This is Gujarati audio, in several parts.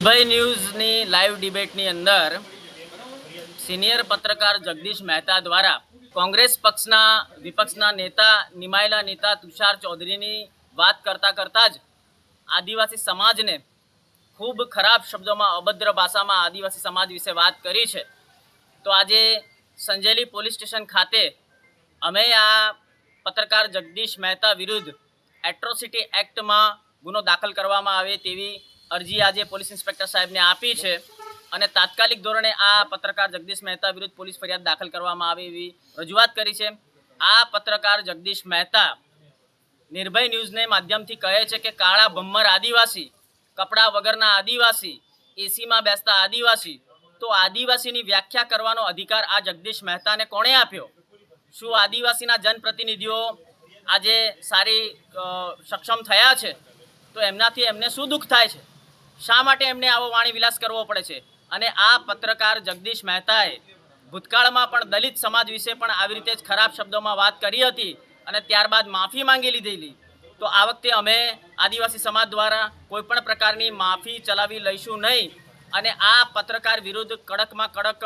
ભાઈ, ન્યૂઝની લાઈવ ડિબેટની અંદર સિનિયર પત્રકાર જગદીશ મહેતા દ્વારા કોંગ્રેસ પક્ષના વિપક્ષના નેતા, નિમાયેલા નેતા તુષાર ચૌધરીની વાત કરતા કરતા જ આદિવાસી સમાજને ખૂબ ખરાબ શબ્દોમાં અભદ્ર ભાષામાં આદિવાસી સમાજ વિશે વાત કરી છે. તો આજે સંજેલી પોલીસ સ્ટેશન ખાતે અમે આ પત્રકાર જગદીશ મહેતા વિરુદ્ધ એટ્રોસિટી એક્ટમાં ગુનો દાખલ કરવામાં આવે તેવી અરજી આજે પોલીસ ઇન્સ્પેક્ટર સાહેબને આપી છે અને તાત્કાલિક ધોરણે આ પત્રકાર જગદીશ મહેતા વિરુદ્ધ પોલીસ ફરિયાદ દાખલ કરવામાં આવે એવી રજૂઆત કરી છે. આ પત્રકાર જગદીશ મહેતા નિર્ભય ન્યૂઝને માધ્યમથી કહે છે કે કાળા ભમ્મર આદિવાસી, કપડાં વગરના આદિવાસી, એસીમાં બેસતા આદિવાસી, તો આદિવાસીની વ્યાખ્યા કરવાનો અધિકાર આ જગદીશ મહેતાને કોણે આપ્યો? શું આદિવાસીના જનપ્રતિનિધિઓ આજે સારી સક્ષમ થયા છે? તો એમનાથી એમને શું દુઃખ થાય છે? શા માટે એમને આવો વાણી વિલાસ કરવો પડે છે? અને આ પત્રકાર જગદીશ મહેતાએ ભૂતકાળમાં પણ દલિત સમાજ વિશે પણ આવી રીતે જ ખરાબ શબ્દોમાં વાત કરી હતી અને ત્યારબાદ માફી માંગી લીધેલી. તો આ વખતે અમે આદિવાસી સમાજ દ્વારા કોઈપણ પ્રકારની માફી ચલાવી લઈશું નહીં અને આ પત્રકાર વિરુદ્ધ કડકમાં કડક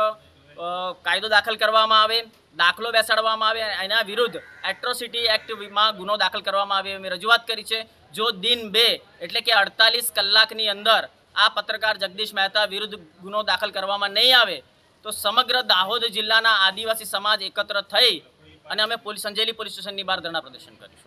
કાયદો દાખલ કરવામાં આવે. દાખલો બેસાડવામાં આવે એના વિરુદ્ધ એટ્રોસિટી એક્ટમાં ગુનો દાખલ કરવામાં આવે એવી રજૂઆત કરી છે. જો દિન બે એટલે કે અડતાલીસ કલાકની અંદર આ પત્રકાર જગદીશ મહેતા વિરુદ્ધ ગુનો દાખલ કરવામાં નહીં આવે, તો સમગ્ર દાહોદ જિલ્લાના આદિવાસી સમાજ એકત્ર થઈ અને અમે પોલીસ સંજેલી પોલીસ સ્ટેશનની બહાર ધરણા પ્રદર્શન કરીશું.